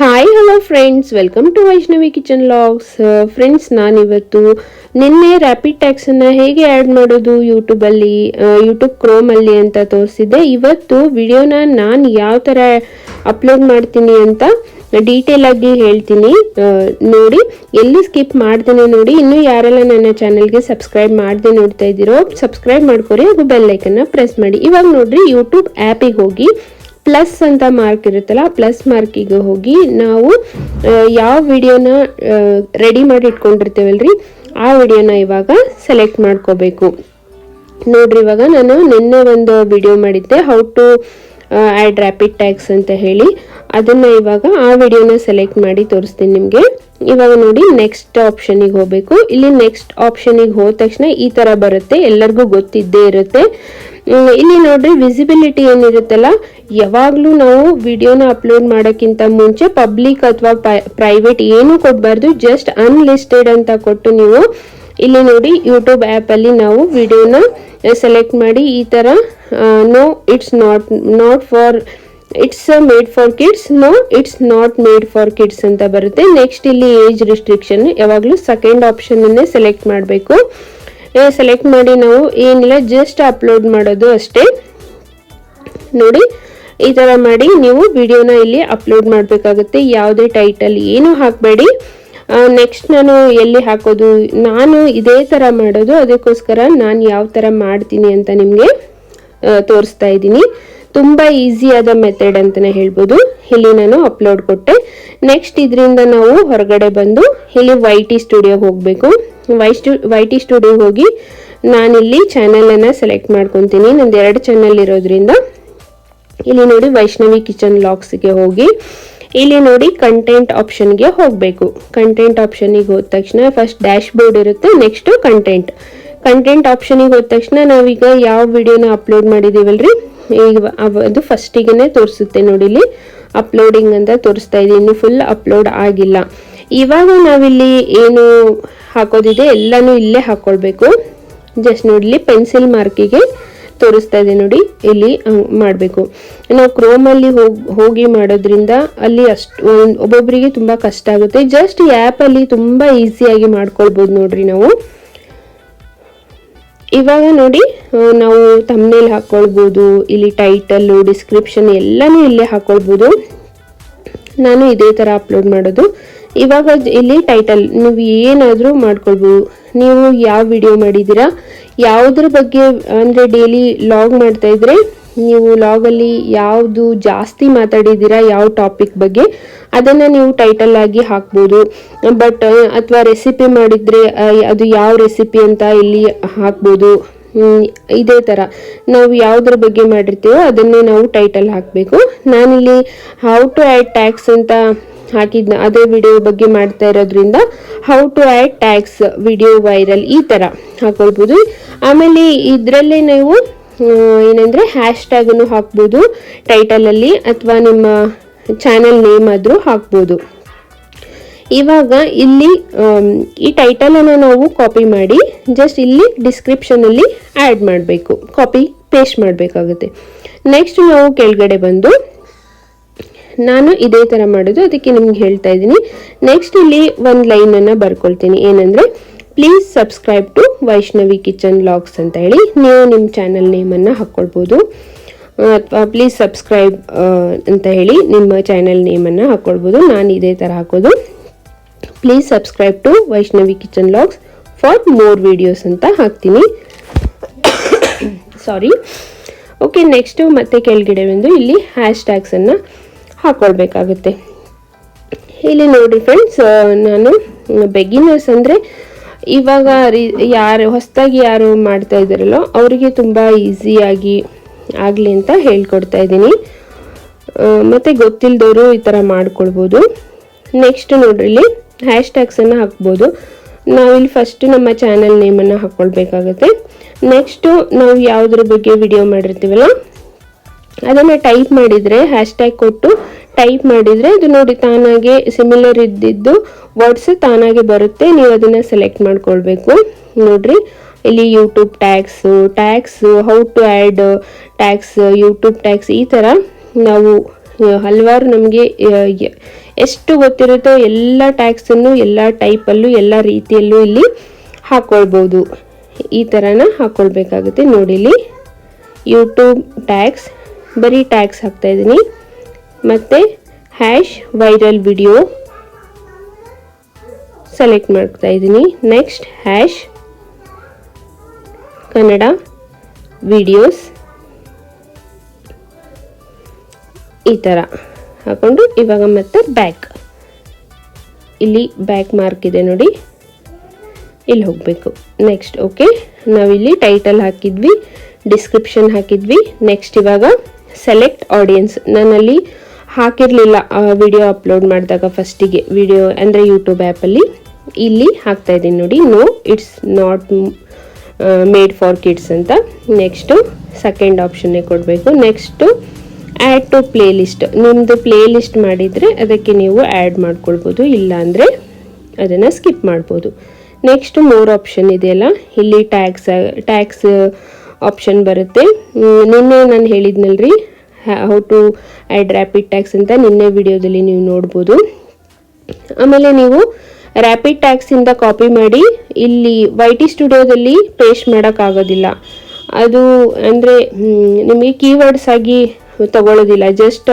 Hi hello friends welcome to Vaishnavi kitchen logs friends ನಾನಿವತ್ತು ನಿನ್ನೆ rapid ಟ್ಯಾಕ್ಸನ್ನು ಹೇಗೆ add ಮಾಡೋದು ಯೂಟ್ಯೂಬಲ್ಲಿ ಯೂಟ್ಯೂಬ್ ಕ್ರೋಮಲ್ಲಿ ಅಂತ ತೋರಿಸಿದೆ ಇವತ್ತು ವಿಡಿಯೋನ ನಾನು ಯಾವ ಥರ ಅಪ್ಲೋಡ್ ಮಾಡ್ತೀನಿ ಅಂತ ಡೀಟೇಲ್ ಆಗಿ ಹೇಳ್ತೀನಿ. ನೋಡಿ, ಎಲ್ಲಿ ಸ್ಕಿಪ್ ಮಾಡ್ದೇನೆ ನೋಡಿ. ಇನ್ನೂ ಯಾರೆಲ್ಲ ನನ್ನ ಚಾನಲ್ಗೆ ಸಬ್ಸ್ಕ್ರೈಬ್ ಮಾಡದೆ ನೋಡ್ತಾ ಇದ್ದೀರೋ ಸಬ್ಸ್ಕ್ರೈಬ್ ಮಾಡ್ಕೊರಿ. ಹಾಗೂ ಬೆಲ್ ಐಕನ್ನ ಪ್ರೆಸ್ ಮಾಡಿ. ಇವಾಗ ನೋಡ್ರಿ ಯೂಟ್ಯೂಬ್ ಆ್ಯಪಿಗೆ ಹೋಗಿ ಪ್ಲಸ್ ಅಂತ ಮಾರ್ಕ್ ಇರುತ್ತಲ್ಲ ಪ್ಲಸ್ ಮಾರ್ಕಿಗೆ ಹೋಗಿ ನಾವು ಯಾವ ವಿಡಿಯೋನ ರೆಡಿ ಮಾಡಿ ಇಟ್ಕೊಂಡಿರ್ತೇವಲ್ರಿ, ಆ ವಿಡಿಯೋನ ಇವಾಗ ಸೆಲೆಕ್ಟ್ ಮಾಡ್ಕೋಬೇಕು. ನೋಡ್ರಿ, ಇವಾಗ ನಾನು ನಿನ್ನೆ ಒಂದು ವಿಡಿಯೋ ಮಾಡಿದ್ದೆ how to add rapid tags ಅಂತ ಹೇಳಿ. ಅದನ್ನು ಇವಾಗ ಆ ವಿಡಿಯೋನ ಸೆಲೆಕ್ಟ್ ಮಾಡಿ ತೋರಿಸ್ತೀನಿ ನಿಮಗೆ. ಇವಾಗ ನೋಡಿ ನೆಕ್ಸ್ಟ್ ಆಪ್ಷನಿಗೆ ಹೋಗಬೇಕು. ಇಲ್ಲಿ ನೆಕ್ಸ್ಟ್ ಆಪ್ಷನಿಗೆ ಹೋದ ತಕ್ಷಣ ಈ ಥರ ಬರುತ್ತೆ, ಎಲ್ಲರಿಗೂ ಗೊತ್ತಿದ್ದೇ ಇರುತ್ತೆ. ಇಲ್ಲಿ ನೋಡ್ರಿ ವಿಸಿಬಿಲಿಟಿ ಏನಿರುತ್ತಲ್ಲ, ಯಾವಾಗಲೂ ನಾವು ವಿಡಿಯೋನ ಅಪ್ಲೋಡ್ ಮಾಡೋಕ್ಕಿಂತ ಮುಂಚೆ ಪಬ್ಲಿಕ್ ಅಥವಾ ಪ್ರೈವೇಟ್ ಏನು ಕೊಡಬಾರ್ದು ಜಸ್ಟ್ ಅನ್ಲಿಸ್ಟೆಡ್ ಅಂತ ಕೊಟ್ಟು ನೀವು ಇಲ್ಲಿ ನೋಡಿ ಯೂಟ್ಯೂಬ್ ಆ್ಯಪಲ್ಲಿ ನಾವು ವಿಡಿಯೋನ ಸೆಲೆಕ್ಟ್ ಮಾಡಿ ಈ ಥರ no it's not not for it's made for kids no it's not made for kids ಅಂತ ಬರುತ್ತೆ. ನೆಕ್ಸ್ಟ್ ಇಲ್ಲಿ ಏಜ್ ರಿಸ್ಟ್ರಿಕ್ಷನ್ ಯಾವಾಗಲೂ ಸೆಕೆಂಡ್ ಆಪ್ಷನನ್ನೇ ಸೆಲೆಕ್ಟ್ ಮಾಡಬೇಕು. ಸೆಲೆಕ್ಟ್ ಮಾಡಿ ನಾವು ಏನಿಲ್ಲ ಜಸ್ಟ್ ಅಪ್ಲೋಡ್ ಮಾಡೋದು ಅಷ್ಟೇ. ನೋಡಿ, ಈ ಥರ ಮಾಡಿ ನೀವು ವಿಡಿಯೋನ ಇಲ್ಲಿ ಅಪ್ಲೋಡ್ ಮಾಡಬೇಕಾಗುತ್ತೆ. ಯಾವುದೇ ಟೈಟಲ್ ಏನು ಹಾಕಬೇಡಿ. ನೆಕ್ಸ್ಟ್ ನಾನು ಎಲ್ಲಿ ಹಾಕೋದು? ನಾನು ಇದೇ ಥರ ಮಾಡೋದು, ಅದಕ್ಕೋಸ್ಕರ ನಾನು ಯಾವ ಥರ ಮಾಡ್ತೀನಿ ಅಂತ ನಿಮಗೆ ತೋರಿಸ್ತಾ ಇದ್ದೀನಿ. ತುಂಬ ಈಸಿಯಾದ ಮೆಥಡ್ ಅಂತಲೇ ಹೇಳ್ಬೋದು. ಇಲ್ಲಿ ನಾನು ಅಪ್ಲೋಡ್ ಕೊಟ್ಟೆ. ನೆಕ್ಸ್ಟ್ ಇದರಿಂದ ನಾವು ಹೊರಗಡೆ ಬಂದು ಇಲ್ಲಿ ವೈ ಟಿ ಸ್ಟುಡಿಯೋಗೆ ಹೋಗಬೇಕು. ವೈ ಸ್ಟು ವೈ ಟಿ ಸ್ಟುಡಿಯೋ ಹೋಗಿ ನಾನಿಲ್ಲಿ ಚಾನಲನ್ನು ಸೆಲೆಕ್ಟ್ ಮಾಡ್ಕೊತೀನಿ. ನಂದು ಎರಡು ಚಾನಲ್ ಇರೋದ್ರಿಂದ. ಇಲ್ಲಿ ನೋಡಿ ವೈಷ್ಣವಿ ಕಿಚನ್ ಲಾಕ್ಸ್ಗೆ ಹೋಗಿ. ಇಲ್ಲಿ ನೋಡಿ ಕಂಟೆಂಟ್ ಆಪ್ಷನ್ಗೆ ಹೋಗಬೇಕು. ಕಂಟೆಂಟ್ ಆಪ್ಷನಿಗೆ ಹೋದ ತಕ್ಷಣ ಫಸ್ಟ್ ಡ್ಯಾಶ್ ಬೋರ್ಡ್ ಇರುತ್ತೆ ನೆಕ್ಸ್ಟು ಕಂಟೆಂಟ್ ಕಂಟೆಂಟ್ ಆಪ್ಷನಿಗೆ ಹೋದ ತಕ್ಷಣ ನಾವೀಗ ಯಾವ ವಿಡಿಯೋನ ಅಪ್ಲೋಡ್ ಮಾಡಿದ್ದೀವಲ್ರಿ ಈಗ ಅದು ಫಸ್ಟಿಗೆ ತೋರಿಸುತ್ತೆ ನೋಡಿ ಇಲ್ಲಿ. ಅಪ್ಲೋಡಿಂಗ್ ಅಂತ ತೋರಿಸ್ತಾ ಇದೆ. ಇನ್ನು ಫುಲ್ ಅಪ್ಲೋಡ್ ಆಗಿಲ್ಲ. ಇವಾಗ ನಾವಿಲ್ಲಿ ಏನು ಹಾಕೋದಿದೆ, ಎಲ್ಲನೂ ಇಲ್ಲೇ ಹಾಕೊಳ್ಬೇಕು. ಜಸ್ಟ್ ನೋಡಲಿ ಪೆನ್ಸಿಲ್ ಮಾರ್ಕಿಗೆ ತೋರಿಸ್ತಾ ಇದೆ ನೋಡಿ, ಇಲ್ಲಿ ಮಾಡಬೇಕು. ನಾವು ಕ್ರೋಮಲ್ಲಿ ಹೋಗಿ ಹೋಗಿ ಮಾಡೋದ್ರಿಂದ ಅಲ್ಲಿ ಅಷ್ಟು ಒಬ್ಬೊಬ್ಬರಿಗೆ ತುಂಬ ಕಷ್ಟ ಆಗುತ್ತೆ. ಜಸ್ಟ್ ಈ ಆ್ಯಪಲ್ಲಿ ತುಂಬ ಈಸಿಯಾಗಿ ಮಾಡ್ಕೊಳ್ಬೋದು ನೋಡ್ರಿ ನಾವು. ಇವಾಗ ನೋಡಿ ನಾವು ತಮ್ಮನೇಲಿ ಹಾಕ್ಕೊಳ್ಬೋದು ಇಲ್ಲಿ ಟೈಟಲ್ಲು ಡಿಸ್ಕ್ರಿಪ್ಷನ್ ಎಲ್ಲನೂ ಇಲ್ಲೇ ಹಾಕ್ಕೊಳ್ಬೋದು ನಾನು ಇದೇ ಥರ ಅಪ್ಲೋಡ್ ಮಾಡೋದು. ಇವಾಗ ಇಲ್ಲಿ ಟೈಟಲ್ ನೀವು ಏನಾದರೂ ಮಾಡ್ಕೊಳ್ಬೋದು. ನೀವು ಯಾವ ವಿಡಿಯೋ ಮಾಡಿದ್ದೀರಾ? ಯಾವುದ್ರ ಬಗ್ಗೆ, ಅಂದರೆ ಡೈಲಿ ಲಾಗ್ ಮಾಡ್ತಾ ಇದ್ರೆ, ನೀವು ಲಾಗಲ್ಲಿ ಯಾವುದು ಜಾಸ್ತಿ ಮಾತಾಡಿದ್ದೀರಾ, ಯಾವ ಟಾಪಿಕ್ ಬಗ್ಗೆ, ಅದನ್ನು ನೀವು ಟೈಟಲ್ ಆಗಿ ಹಾಕ್ಬೋದು. ಬಟ್ ಅಥವಾ ರೆಸಿಪಿ ಮಾಡಿದರೆ ಅದು ಯಾವ ರೆಸಿಪಿ ಅಂತ ಇಲ್ಲಿ ಹಾಕ್ಬೋದು. ಇದೇ ಥರ ನಾವು ಯಾವುದ್ರ ಬಗ್ಗೆ ಮಾಡಿರ್ತೀವೋ ಅದನ್ನೇ ನಾವು ಟೈಟಲ್ ಹಾಕಬೇಕು. ನಾನಿಲ್ಲಿ ಹೌ ಟು ಆ್ಯಡ್ ಟ್ಯಾಕ್ಸ್ ಅಂತ ಹಾಕಿದ್ನ, ಅದೇ ವಿಡಿಯೋ ಬಗ್ಗೆ ಮಾಡ್ತಾ ಇರೋದ್ರಿಂದ how to add tags video viral ಈ ಥರ ಹಾಕೊಳ್ಬೋದು. ಆಮೇಲೆ ಇದರಲ್ಲೇ ನೀವು ಏನಂದರೆ ಹ್ಯಾಶ್ ಟ್ಯಾಗನ್ನು ಹಾಕ್ಬೋದು ಟೈಟಲಲ್ಲಿ ಅಥವಾ ನಿಮ್ಮ ಚಾನೆಲ್ ನೇಮ್ ಆದರೂ ಹಾಕ್ಬೋದು. ಇವಾಗ ಇಲ್ಲಿ ಈ ಟೈಟಲನ್ನು ನಾವು ಕಾಪಿ ಮಾಡಿ ಜಸ್ಟ್ ಇಲ್ಲಿ ಡಿಸ್ಕ್ರಿಪ್ಷನಲ್ಲಿ ಆ್ಯಡ್ ಮಾಡಬೇಕು. ಕಾಪಿ ಪೇಸ್ಟ್ ಮಾಡಬೇಕಾಗುತ್ತೆ. ನೆಕ್ಸ್ಟ್ ನಾವು ಕೆಳಗಡೆ ಬಂದು ನಾನು ಇದೇ ಥರ ಮಾಡೋದು, ಅದಕ್ಕೆ ನಿಮ್ಗೆ ಹೇಳ್ತಾ ಇದ್ದೀನಿ. ನೆಕ್ಸ್ಟ್ ಇಲ್ಲಿ ಒಂದು ಲೈನನ್ನು ಬರ್ಕೊಳ್ತೀನಿ. ಏನಂದರೆ please subscribe to Vaishnavi kitchen logs ಅಂತ ಹೇಳಿ. ನೀವು ನಿಮ್ಮ ಚಾನಲ್ ನೇಮನ್ನು ಹಾಕ್ಕೊಳ್ಬೋದು ಅಥವಾ ಪ್ಲೀಸ್ ಸಬ್ಸ್ಕ್ರೈಬ್ ಅಂತ ಹೇಳಿ ನಿಮ್ಮ ಚಾನಲ್ ನೇಮನ್ನು ಹಾಕ್ಕೊಳ್ಬೋದು ನಾನು ಇದೇ ಥರ ಹಾಕೋದು. Please subscribe to Vaishnavi kitchen logs for more videos ಅಂತ ಹಾಕ್ತೀನಿ. ಸಾರಿ ಓಕೆ ನೆಕ್ಸ್ಟು ಮತ್ತೆ ಕೆಳಗಡೆ ಬಂದು ಇಲ್ಲಿ ಹ್ಯಾಶ್ ಟ್ಯಾಗ್ಸನ್ನು ಹಾಕ್ಕೊಳ್ಬೇಕಾಗುತ್ತೆ ಇಲ್ಲಿ ನೋಡಿ ಫ್ರೆಂಡ್ಸ್ ನಾನು ಬೆಗಿನರ್ಸ್ ಅಂದರೆ ಇವಾಗ ರೀ, ಯಾರು, ಹೊಸದಾಗಿ ಯಾರು ಮಾಡ್ತಾ ಇದ್ದಾರಲ್ಲೋ ಅವರಿಗೆ ತುಂಬ ಈಸಿಯಾಗಿ ಆಗಲಿ ಅಂತ ಹೇಳ್ಕೊಡ್ತಾ ಇದ್ದೀನಿ. ಮತ್ತು ಗೊತ್ತಿಲ್ಲದವರು ಈ ಥರ ಮಾಡ್ಕೊಳ್ಬೋದು. ನೆಕ್ಸ್ಟ್ ನೋಡ್ರಿ, ಇಲ್ಲಿ ಹ್ಯಾಶ್ ಟ್ಯಾಗ್ಸನ್ನು ಹಾಕ್ಬೋದು. ನಾವಿಲ್ಲಿ ಫಸ್ಟ್ ನಮ್ಮ ಚಾನಲ್ ನೇಮನ್ನು ಹಾಕ್ಕೊಳ್ಬೇಕಾಗತ್ತೆ ನೆಕ್ಸ್ಟು ನಾವು ಯಾವುದ್ರ ಬಗ್ಗೆ ವಿಡಿಯೋ ಮಾಡಿರ್ತೀವಲ್ಲ ಅದನ್ನು ಟೈಪ್ ಮಾಡಿದರೆ ಹ್ಯಾಶ್ ಟ್ಯಾಗ್ ಕೊಟ್ಟು ಟೈಪ್ ಮಾಡಿದರೆ ಅದು ನೋಡಿ ತಾನಾಗೆ ಸಿಮಿಲರ್ ಇದ್ದಿದ್ದು ವರ್ಡ್ಸ್ ತಾನಾಗೆ ಬರುತ್ತೆ. ನೀವು ಅದನ್ನು ಸೆಲೆಕ್ಟ್ ಮಾಡ್ಕೊಳ್ಬೇಕು. ನೋಡ್ರಿ, ಇಲ್ಲಿ YouTube tags tags how to add tags YouTube tags ಈ ಥರ ನಾವು ಹಲವಾರು ನಮಗೆ ಎಷ್ಟು ಗೊತ್ತಿರುತ್ತೋ ಎಲ್ಲ ಟ್ಯಾಕ್ಸನ್ನು ಎಲ್ಲ ಟೈಪಲ್ಲೂ ಎಲ್ಲ ರೀತಿಯಲ್ಲೂ ಇಲ್ಲಿ ಹಾಕ್ಕೊಳ್ಬೋದು ಈ ಥರನ ಹಾಕ್ಕೊಳ್ಬೇಕಾಗುತ್ತೆ ನೋಡಿ ಇಲ್ಲಿ ಯೂಟ್ಯೂಬ್ ಟ್ಯಾಕ್ಸ್ ಬರೀ ಟ್ಯಾಕ್ಸ್ ಹಾಕ್ತಾ ಇದ್ದೀನಿ. ಮತ್ತು ಹ್ಯಾಶ್ ವೈರಲ್ ವಿಡಿಯೋ ಸೆಲೆಕ್ಟ್ ಮಾಡ್ತಾ ಇದ್ದೀನಿ. ನೆಕ್ಸ್ಟ್ ಹ್ಯಾಶ್ ಕನ್ನಡ ವಿಡಿಯೋಸ್ ಈ ಥರ ಹಾಕೊಂಡು ಇವಾಗ ಮತ್ತೆ ಬ್ಯಾಕ್. ಇಲ್ಲಿ ಬ್ಯಾಕ್ ಮಾರ್ಕ್ ಇದೆ ನೋಡಿ. ಇಲ್ಲಿ ಹೋಗಬೇಕು. Next, okay. ನಾವಿಲ್ಲಿ ಟೈಟಲ್ ಹಾಕಿದ್ವಿ, ಡಿಸ್ಕ್ರಿಪ್ಷನ್ ಹಾಕಿದ್ವಿ. ನೆಕ್ಸ್ಟ್ ಇವಾಗ ಸೆಲೆಕ್ಟ್ ಆಡಿಯನ್ಸ್ ನನ್ನಲ್ಲಿ ಹಾಕಿರಲಿಲ್ಲ ವಿಡಿಯೋ ಅಪ್ಲೋಡ್ ಮಾಡಿದಾಗ ಫಸ್ಟಿಗೆ ವಿಡಿಯೋ ಅಂದರೆ ಯೂಟ್ಯೂಬ್ ಆ್ಯಪಲ್ಲಿ ಇಲ್ಲಿ ಹಾಕ್ತಾ ಇದ್ದೀನಿ ನೋಡಿ. No it's not made for kids ಅಂತ. ನೆಕ್ಸ್ಟು ಸೆಕೆಂಡ್ ಆಪ್ಷನ್ನೇ ಕೊಡಬೇಕು. Next add to playlist ನಿಮ್ಮದು ಪ್ಲೇ ಲಿಸ್ಟ್ ಮಾಡಿದರೆ ಅದಕ್ಕೆ ನೀವು ಆ್ಯಡ್ ಮಾಡ್ಕೊಳ್ಬೋದು. ಇಲ್ಲ ಅಂದರೆ ಅದನ್ನು ಸ್ಕಿಪ್ ಮಾಡ್ಬೋದು. ನೆಕ್ಸ್ಟ್ ಮೂರು ಆಪ್ಷನ್ ಇದೆಯಲ್ಲ? ಇಲ್ಲಿ ಟ್ಯಾಕ್ಸ್ ಟ್ಯಾಕ್ಸ್ ಆಪ್ಷನ್ ಬರುತ್ತೆ. ನಿನ್ನೆ ನಾನು ಹೇಳಿದ್ನಲ್ರಿ, how to add rapid tags ಅಂತ ನಿನ್ನೆ ವಿಡಿಯೋದಲ್ಲಿ ನೀವು ನೋಡ್ಬೋದು. ಆಮೇಲೆ ನೀವು ರ್ಯಾಪಿಡ್ ಟ್ಯಾಕ್ಸಿಂದ ಕಾಪಿ ಮಾಡಿ, ಇಲ್ಲಿ ವೈ ಟಿ ಸ್ಟುಡಿಯೋದಲ್ಲಿ ಪೇಸ್ಟ್ ಮಾಡೋಕ್ಕಾಗೋದಿಲ್ಲ. ಅದು ಅಂದರೆ ನಿಮಗೆ ಕೀವರ್ಡ್ಸ್ ಆಗಿ ತಗೊಳ್ಳೋದಿಲ್ಲ ಜಸ್ಟ್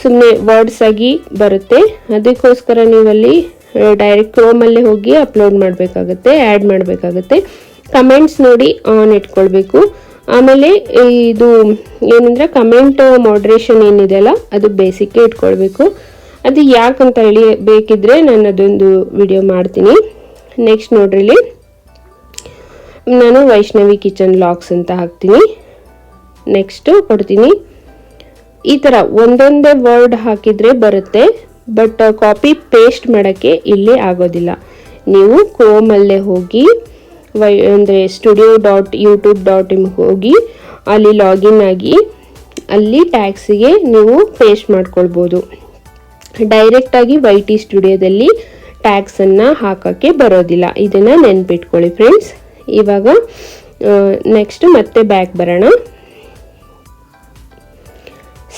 ಸುಮ್ಮನೆ ವರ್ಡ್ಸ್ ಆಗಿ ಬರುತ್ತೆ. ಅದಕ್ಕೋಸ್ಕರ ನೀವಲ್ಲಿ ಡೈರೆಕ್ಟ್ ಕ್ರೋಮಲ್ಲೇ ಹೋಗಿ ಅಪ್ಲೋಡ್ ಮಾಡಬೇಕಾಗುತ್ತೆ ಆ್ಯಡ್ ಮಾಡಬೇಕಾಗುತ್ತೆ. ಕಮೆಂಟ್ಸ್ ನೋಡಿ ಆನ್ ಇಟ್ಕೊಳ್ಬೇಕು. ಆಮೇಲೆ ಇದು ಏನಂದ್ರೆ ಕಮೆಂಟ್ ಮಾಡ್ರೇಷನ್ ಏನಿದೆಯಲ್ಲ ಅದು ಬೇಸಿಕ್ ಇಟ್ಕೊಳ್ಬೇಕು. ಅದು ಯಾಕಂತ ಹೇಳಿ ಬೇಕಿದ್ರೆ ನಾನು ಅದೊಂದು ವಿಡಿಯೋ ಮಾಡ್ತೀನಿ. ನೆಕ್ಸ್ಟ್ ನೋಡ್ರಿ ನಾನು ವೈಷ್ಣವಿ ಕಿಚನ್ ಲಾಕ್ಸ್ ಅಂತ ಹಾಕ್ತೀನಿ. ನೆಕ್ಸ್ಟು ಕೊಡ್ತೀನಿ. ಈ ಥರ ಒಂದೊಂದೇ ವರ್ಡ್ ಹಾಕಿದರೆ ಬರುತ್ತೆ ಬಟ್ ಕಾಪಿ ಪೇಸ್ಟ್ ಮಾಡೋಕ್ಕೆ ಇಲ್ಲಿ ಆಗೋದಿಲ್ಲ. ನೀವು ಕೋಮಲ್ಲೇ ಹೋಗಿ ವೈ, ಅಂದರೆ ಸ್ಟುಡಿಯೋ ಡಾಟ್ ಯೂಟ್ಯೂಬ್ ಡಾಟ್ ಇಮ್ ಹೋಗಿ ಅಲ್ಲಿ ಲಾಗಿನ್ ಆಗಿ ಅಲ್ಲಿ ಟ್ಯಾಕ್ಸಿಗೆ ನೀವು ಪೇಸ್ಟ್ ಮಾಡ್ಕೊಳ್ಬೋದು. ಡೈರೆಕ್ಟಾಗಿ ವೈ ಟಿ ಸ್ಟುಡಿಯೋದಲ್ಲಿ ಟ್ಯಾಕ್ಸನ್ನು ಹಾಕೋಕ್ಕೆ ಬರೋದಿಲ್ಲ. ಇದನ್ನು ನೆನ್ಪಿಟ್ಕೊಳ್ಳಿ ಫ್ರೆಂಡ್ಸ್ ಇವಾಗ ನೆಕ್ಸ್ಟ್ ಮತ್ತೆ ಬ್ಯಾಕ್ ಬರೋಣ.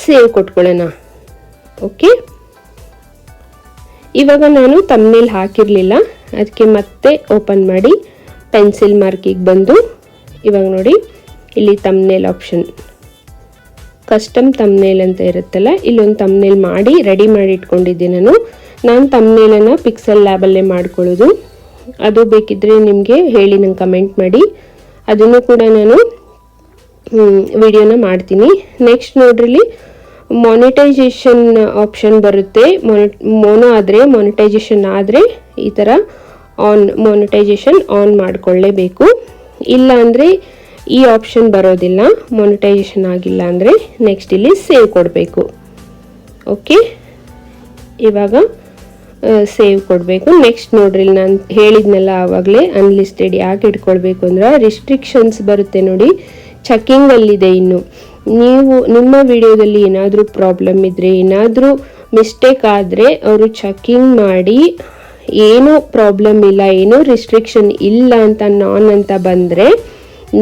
ಸೇವ್ ಕೊಟ್ಕೊಳ್ಳೋಣ. ಓಕೆ ಇವಾಗ ನಾನು ತಮ್ಮನೇಲಿ ಹಾಕಿರಲಿಲ್ಲ. ಅದಕ್ಕೆ ಮತ್ತೆ ಓಪನ್ ಮಾಡಿ. ಪೆನ್ಸಿಲ್ ಮಾರ್ಕಿಗೆ ಬಂದು ಇವಾಗ ನೋಡಿ, ಇಲ್ಲಿ ತಮ್ನೇಲ್ ಆಪ್ಷನ್ ಕಸ್ಟಮ್ ತಮ್ನೇಲ್ ಅಂತ ಇರುತ್ತಲ್ಲ, ಇಲ್ಲೊಂದು ತಮ್ನೇಲ್ ಮಾಡಿ ರೆಡಿ ಮಾಡಿ ಇಟ್ಕೊಂಡಿದ್ದೆ ನಾನು. ನಾನು ತಮ್ನೇಲನ್ನು ಪಿಕ್ಸೆಲ್ ಲ್ಯಾಬಲ್ಲೇ ಮಾಡ್ಕೊಳ್ಳೋದು. ಅದು ಬೇಕಿದ್ರೆ ನಿಮಗೆ ಹೇಳಿ, ನಂಗೆ ಕಮೆಂಟ್ ಮಾಡಿ. ಅದನ್ನು ಕೂಡ ನಾನು ವಿಡಿಯೋನ ಮಾಡ್ತೀನಿ. ನೆಕ್ಸ್ಟ್ ನೋಡ್ರಿ ಮಾನಿಟೈಸೇಷನ್ ಆಪ್ಷನ್ ಬರುತ್ತೆ. ಮೋನೋ ಆದರೆ ಮೊನಿಟೈಸೇಷನ್ ಆದರೆ ಈ ಥರ ಆನ್ ಮೊನಿಟೈಸೇಷನ್ ಆನ್ ಮಾಡಿಕೊಳ್ಳೇಬೇಕು. ಇಲ್ಲ ಅಂದರೆ ಈ ಆಪ್ಷನ್ ಬರೋದಿಲ್ಲ ಮೊನಿಟೈಸೇಷನ್ ಆಗಿಲ್ಲ ಅಂದರೆ ನೆಕ್ಸ್ಟ್ ಇಲ್ಲಿ ಸೇವ್ ಕೊಡಬೇಕು. ಓಕೆ ಇವಾಗ ಸೇವ್ ಕೊಡಬೇಕು. ನೆಕ್ಸ್ಟ್ ನೋಡ್ರಿ, ನಾನು ಹೇಳಿದ್ನಲ್ಲ ಆವಾಗಲೇ ಅನ್ಲಿಸ್ಟೆಡ್ ಯಾಕೆ ಇಟ್ಕೊಳ್ಬೇಕು ಅಂದ್ರೆ ರಿಸ್ಟ್ರಿಕ್ಷನ್ಸ್ ಬರುತ್ತೆ ನೋಡಿ ಚೆಕಿಂಗಲ್ಲಿದೆ ಇನ್ನು. ನೀವು ನಿಮ್ಮ ವಿಡಿಯೋದಲ್ಲಿ ಏನಾದರೂ ಪ್ರಾಬ್ಲಮ್ ಇದ್ದರೆ ಏನಾದರೂ ಮಿಸ್ಟೇಕ್ ಆದರೆ, ಅವರು ಚೆಕಿಂಗ್ ಮಾಡಿ ಏನೂ ಪ್ರಾಬ್ಲಮ್ ಇಲ್ಲ, ಏನೂ ರಿಸ್ಟ್ರಿಕ್ಷನ್ ಇಲ್ಲ ಅಂತ ನಾನ್ ಅಂತ ಬಂದರೆ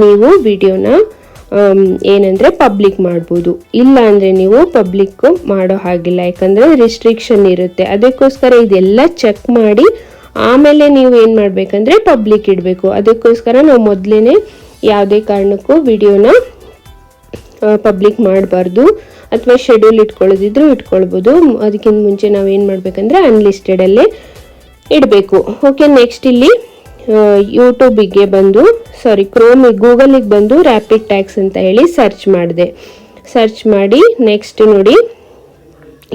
ನೀವು ವಿಡಿಯೋನ ಏನಂದರೆ ಪಬ್ಲಿಕ್ ಮಾಡ್ಬೋದು. ಇಲ್ಲ ಅಂದರೆ ನೀವು ಪಬ್ಲಿಕ್ ಮಾಡೋ ಹಾಗಿಲ್ಲ, ಯಾಕಂದರೆ ರಿಸ್ಟ್ರಿಕ್ಷನ್ ಇರುತ್ತೆ. ಅದಕ್ಕೋಸ್ಕರ ಇದೆಲ್ಲ ಚೆಕ್ ಮಾಡಿ, ಆಮೇಲೆ ನೀವು ಏನು ಮಾಡಬೇಕಂದ್ರೆ ಪಬ್ಲಿಕ್ ಇಡಬೇಕು. ಅದಕ್ಕೋಸ್ಕರ ನಾವು ಮೊದಲೇ ಯಾವುದೇ ಕಾರಣಕ್ಕೂ ವಿಡಿಯೋನ ಪಬ್ಲಿಕ್ ಮಾಡಬಾರ್ದು. ಅಥವಾ ಶೆಡ್ಯೂಲ್ ಇಟ್ಕೊಳ್ಳೋದಿದ್ರು ಇಟ್ಕೊಳ್ಬೋದು. ಅದಕ್ಕಿಂತ ಮುಂಚೆ ನಾವು ಏನು ಮಾಡಬೇಕಂದ್ರೆ ಅನ್ಲಿಸ್ಟೆಡಲ್ಲೇ ಇಡಬೇಕು. ಓಕೆ ನೆಕ್ಸ್ಟ್ ಇಲ್ಲಿ ಯೂಟ್ಯೂಬಿಗೆ ಬಂದು ಸಾರಿ ಕ್ರೋಮಿಗೆ ಗೂಗಲಿಗೆ ಬಂದು ರ್ಯಾಪಿಡ್ ಟ್ಯಾಕ್ಸ್ ಅಂತ ಹೇಳಿ ಸರ್ಚ್ ಮಾಡಿದೆ. ಸರ್ಚ್ ಮಾಡಿ ನೆಕ್ಸ್ಟ್ ನೋಡಿ,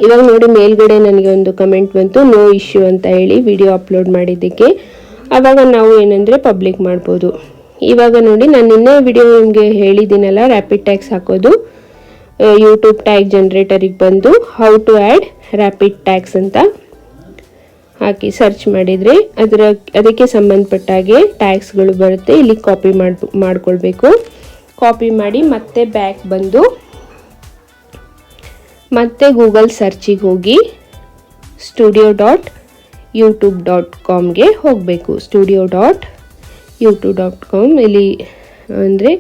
ಇವಾಗ ನೋಡಿ ಮೇಲ್ಗಡೆ ನನಗೆ ಒಂದು ಕಮೆಂಟ್ ಬಂತು ನೋ ಇಶ್ಯೂ ಅಂತ ಹೇಳಿ ವಿಡಿಯೋ ಅಪ್ಲೋಡ್ ಮಾಡಿದ್ದಕ್ಕೆ. ಆವಾಗ ನಾವು ಏನಂದರೆ ಪಬ್ಲಿಕ್ ಮಾಡ್ಬೋದು. ಇವಾಗ ನೋಡಿ, ನಾನು ನಿನ್ನೆ ವಿಡಿಯೋ ನಿಮಗೆ ಹೇಳಿದ್ದೀನಲ್ಲ ರ್ಯಾಪಿಡ್ ಟ್ಯಾಕ್ಸ್ ಹಾಕೋದು. ಯೂಟ್ಯೂಬ್ ಟ್ಯಾಗ್ ಜನ್ರೇಟರಿಗೆ ಬಂದು how to add rapid tags ಅಂತ. ಹಾಕಿ ಸರ್ಚ್ ಮಾಡಿದರೆ ಅದರ, ಅದಕ್ಕೆ ಸಂಬಂಧಪಟ್ಟ ಹಾಗೆ ಟ್ಯಾಗ್ಸ್ಗಳು ಬರುತ್ತೆ. ಇಲ್ಲಿ ಕಾಪಿ ಮಾಡಿ, ಮಾಡ್ಕೊಳ್ಬೇಕು. ಕಾಪಿ ಮಾಡಿ ಮತ್ತೆ ಬ್ಯಾಕ್ ಬಂದು ಮತ್ತೆ ಗೂಗಲ್ ಸರ್ಚಿಗೆ ಹೋಗಿ ಸ್ಟುಡಿಯೋ ಡಾಟ್ ಯೂಟ್ಯೂಬ್ ಡಾಟ್ ಕಾಮ್ಗೆ ಹೋಗಬೇಕು. Studio dot YouTube dot com ಇಲ್ಲಿ ಅಂದರೆ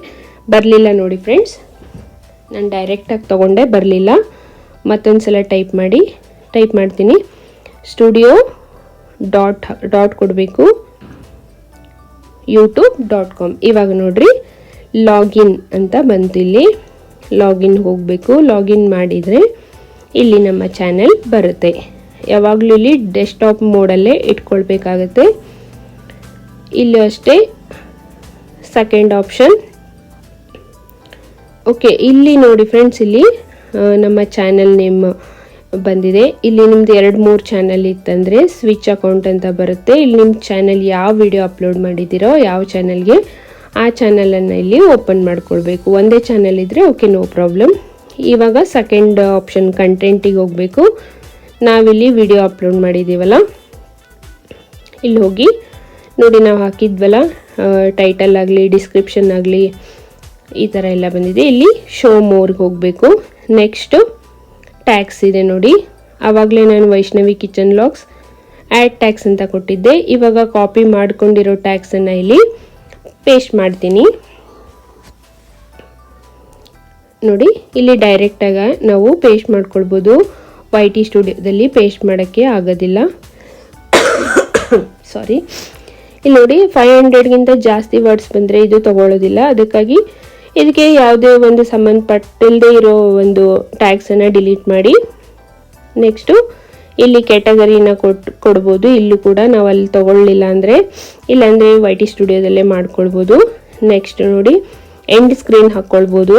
ಬರಲಿಲ್ಲ ನೋಡಿ ಫ್ರೆಂಡ್ಸ್ ನಾನು ಡೈರೆಕ್ಟಾಗಿ ತೊಗೊಂಡೆ, ಬರಲಿಲ್ಲ. ಮತ್ತೊಂದು ಸಲ ಟೈಪ್ ಮಾಡಿ ಟೈಪ್ ಮಾಡ್ತೀನಿ. ಸ್ಟುಡಿಯೋ ಡಾಟ್ ಡಾಟ್ ಕೊಡಬೇಕು. ಯೂಟ್ಯೂಬ್ ಡಾಟ್ ಕಾಮ್ ಇವಾಗ ನೋಡ್ರಿ ಲಾಗಿನ್ ಅಂತ ಬಂತು ಇಲ್ಲಿ ಲಾಗಿನ್ ಹೋಗಬೇಕು. ಲಾಗಿನ್ ಮಾಡಿದರೆ ಇಲ್ಲಿ ನಮ್ಮ ಚಾನೆಲ್ ಬರುತ್ತೆ. ಯಾವಾಗಲೂ ಇಲ್ಲಿ ಡೆಸ್ಕ್ಟಾಪ್ ಮೋಡಲ್ಲೇ ಇಟ್ಕೊಳ್ಬೇಕಾಗತ್ತೆ. ಇಲ್ಲಿ ಅಷ್ಟೇ ಸೆಕೆಂಡ್ ಆಪ್ಷನ್ ಓಕೆ ಇಲ್ಲಿ ನೋಡಿ ಫ್ರೆಂಡ್ಸ್ ಇಲ್ಲಿ ನಮ್ಮ ಚಾನೆಲ್ ನೇಮ್ ಬಂದಿದೆ. ಇಲ್ಲಿ ನಿಮ್ದು ಎರಡು ಮೂರು ಚಾನಲ್ ಇತ್ತಂದರೆ ಸ್ವಿಚ್ ಅಕೌಂಟ್ ಅಂತ ಬರುತ್ತೆ. ಇಲ್ಲಿ ನಿಮ್ಮ ಚಾನಲ್ ಯಾವ ವಿಡಿಯೋ ಅಪ್ಲೋಡ್ ಮಾಡಿದ್ದೀರೋ ಯಾವ ಚಾನಲ್ಗೆ ಆ ಚಾನಲನ್ನು ಇಲ್ಲಿ ಓಪನ್ ಮಾಡ್ಕೊಳ್ಬೇಕು. ಒಂದೇ ಚಾನಲ್ ಇದ್ದರೆ ಓಕೆ ನೋ ಪ್ರಾಬ್ಲಮ್ ಇವಾಗ ಸೆಕೆಂಡ್ ಆಪ್ಷನ್ ಕಂಟೆಂಟಿಗೆ ಹೋಗಬೇಕು. ನಾವಿಲ್ಲಿ ವಿಡಿಯೋ ಅಪ್ಲೋಡ್ ಮಾಡಿದ್ದೀವಲ್ಲ? ಇಲ್ಲಿ ಹೋಗಿ ನೋಡಿ, ನಾವು ಹಾಕಿದ್ವಲ್ಲ ಟೈಟಲ್ ಆಗಲಿ ಡಿಸ್ಕ್ರಿಪ್ಷನ್ ಆಗಲಿ, ಈ ಥರ ಎಲ್ಲ ಬಂದಿದೆ. ಇಲ್ಲಿ ಶೋ ಮೋರ್ಗೆ ಹೋಗಬೇಕು. ನೆಕ್ಸ್ಟು ಟ್ಯಾಕ್ಸ್ ಇದೆ ನೋಡಿ. ಆವಾಗಲೇ ನಾನು Vaishnavi kitchen logs add tags ಅಂತ ಕೊಟ್ಟಿದ್ದೆ. ಇವಾಗ ಕಾಪಿ ಮಾಡ್ಕೊಂಡಿರೋ ಟ್ಯಾಕ್ಸನ್ನು ಇಲ್ಲಿ ಪೇಸ್ಟ್ ಮಾಡ್ತೀನಿ. ನೋಡಿ, ಇಲ್ಲಿ ಡೈರೆಕ್ಟಾಗಿ ನಾವು ಪೇಸ್ಟ್ ಮಾಡ್ಕೊಳ್ಬೋದು. ವೈ ಟಿ ಸ್ಟುಡಿಯೋದಲ್ಲಿ ಪೇಸ್ಟ್ ಮಾಡೋಕ್ಕೆ ಆಗೋದಿಲ್ಲ. ಸಾರಿ ಇಲ್ಲಿ ನೋಡಿ ಫೈವ್ ಹಂಡ್ರೆಡ್ಗಿಂತ ಜಾಸ್ತಿ ವರ್ಡ್ಸ್ ಬಂದರೆ ಇದು ತಗೊಳ್ಳೋದಿಲ್ಲ. ಅದಕ್ಕಾಗಿ ಇದಕ್ಕೆ ಯಾವುದೇ ಒಂದು ಸಂಬಂಧಪಟ್ಟಿಲ್ಲದೆ ಇರೋ ಒಂದು ಟ್ಯಾಕ್ಸನ್ನು ಡಿಲೀಟ್ ಮಾಡಿ. ನೆಕ್ಸ್ಟು ಇಲ್ಲಿ ಕ್ಯಾಟಗರಿನ ಕೊಟ್ಟು ಕೊಡ್ಬೋದು. ಇಲ್ಲೂ ಕೂಡ ನಾವು ಅಲ್ಲಿ ತೊಗೊಳ್ಳಿಲ್ಲ ಅಂದರೆ, ಇಲ್ಲಾಂದರೆ ವೈ ಟಿ ಸ್ಟುಡಿಯೋದಲ್ಲೇ ಮಾಡ್ಕೊಳ್ಬೋದು. ನೆಕ್ಸ್ಟ್ ನೋಡಿ ಎಂಡ್ ಸ್ಕ್ರೀನ್ ಹಾಕ್ಕೊಳ್ಬೋದು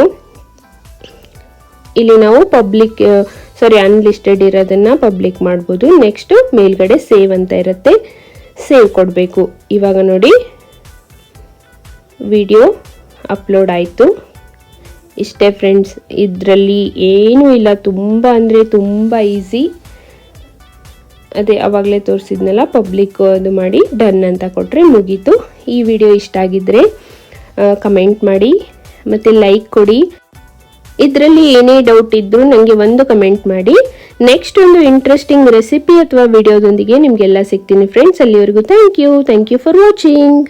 ಇಲ್ಲಿ ನಾವು ಪಬ್ಲಿಕ್ ಸಾರಿ ಅನ್ಲಿಸ್ಟೆಡ್ ಇರೋದನ್ನು ಪಬ್ಲಿಕ್ ಮಾಡ್ಬೋದು. ನೆಕ್ಸ್ಟು ಮೇಲ್ಗಡೆ ಸೇವ್ ಅಂತ ಇರುತ್ತೆ. ಸೇವ್ ಕೊಡಬೇಕು. ಇವಾಗ ನೋಡಿ ವಿಡಿಯೋ ಅಪ್ಲೋಡ್ ಆಯಿತು. ಇಷ್ಟೇ ಫ್ರೆಂಡ್ಸ್ ಇದರಲ್ಲಿ ಏನೂ ಇಲ್ಲ. ತುಂಬ ಅಂದರೆ ತುಂಬ ಈಸಿ ಅದೇ ಅವಾಗಲೇ ತೋರಿಸಿದ್ನಲ್ಲ ಪಬ್ಲಿಕ್ ಅದು ಮಾಡಿ ಡನ್ ಅಂತ ಕೊಟ್ಟರೆ ಮುಗೀತು. ಈ ವಿಡಿಯೋ ಇಷ್ಟ ಆಗಿದ್ದರೆ ಕಮೆಂಟ್ ಮಾಡಿ, ಮತ್ತು ಲೈಕ್ ಕೊಡಿ. ಇದರಲ್ಲಿ ಏನೇ ಡೌಟ್ ಇದ್ದರೂ ನನಗೆ ಒಂದು ಕಮೆಂಟ್ ಮಾಡಿ. ನೆಕ್ಸ್ಟ್ ಒಂದು ಇಂಟ್ರೆಸ್ಟಿಂಗ್ ರೆಸಿಪಿ ಅಥವಾ ವಿಡಿಯೋದೊಂದಿಗೆ ನಿಮಗೆಲ್ಲ ಸಿಗ್ತೀನಿ ಫ್ರೆಂಡ್ಸ್ ಅಲ್ಲಿವರೆಗೂ thank you thank you for watching